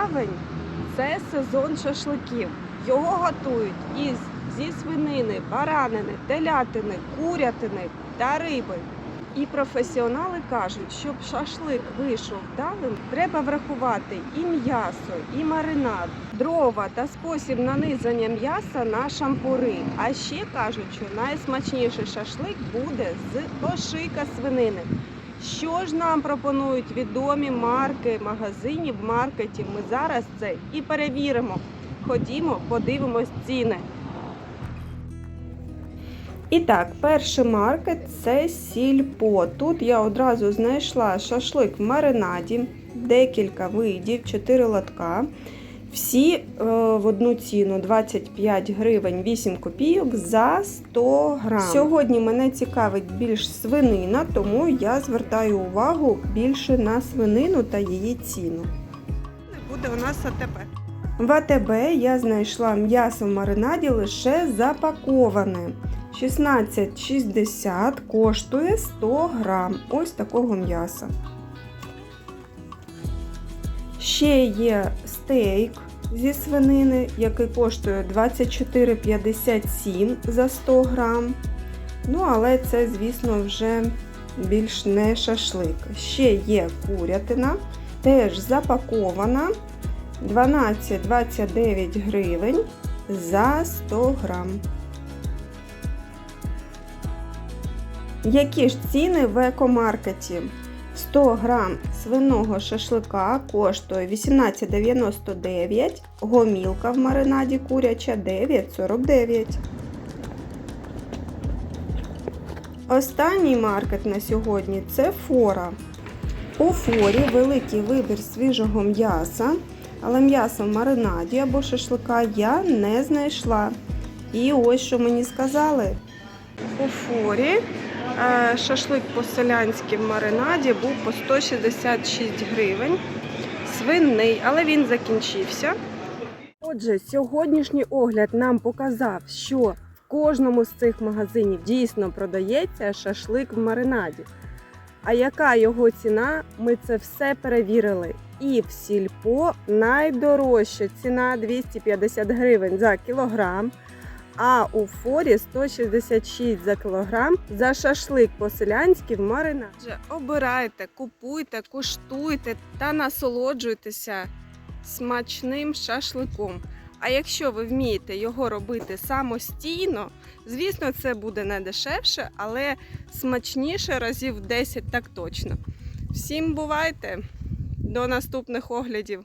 Травень це сезон шашликів. Його готують із зі свинини, баранини, телятини, курятини та риби. І професіонали кажуть, щоб шашлик вийшов вдалим, треба врахувати і м'ясо, і маринад, дрова та спосіб нанизання м'яса на шампури. А ще кажуть, що найсмачніший шашлик буде з ошийка свинини. Що ж нам пропонують відомі марки магазинів, маркетів? Ми зараз це і перевіримо. Ходімо, подивимось ціни. І так, перший маркет це сільпо. Тут я одразу знайшла шашлик в маринаді, декілька видів, 4 лотка. Всі е, в одну ціну 25 гривень 8 копійок за 100 грам. Сьогодні мене цікавить більш свинина, тому я звертаю увагу більше на свинину та її ціну. Буде у нас АТБ. В АТБ я знайшла м'ясо в маринаді лише запаковане. 16,60 коштує 100 грам. Ось такого м'яса. Ще є стейк зі свинини, який коштує 24,57 за 100 грам. Ну, але це, звісно, вже більш не шашлик. Ще є курятина, теж запакована 12,29 гривень за 100 грам. Які ж ціни в екомаркеті? 100 грам свиного шашлика коштує 18,99, гомілка в маринаді куряча 9,49. Останній маркет на сьогодні це фора. У форі великий вибір свіжого м'яса, але м'ясо в маринаді або шашлика я не знайшла. І ось що мені сказали. У форі Шашлик по-селянськи в маринаді був по 166 гривень. Свинний, але він закінчився. Отже, сьогоднішній огляд нам показав, що в кожному з цих магазинів дійсно продається шашлик в маринаді. А яка його ціна? Ми це все перевірили. І в сільпо найдорожча ціна 250 гривень за кілограм. А у форі 166 за кілограм за шашлик по-селянськи в маринаді. Обирайте, купуйте, куштуйте та насолоджуйтеся смачним шашликом. А якщо ви вмієте його робити самостійно, звісно, це буде не дешевше, але смачніше разів 10 так точно. Всім бувайте! До наступних оглядів!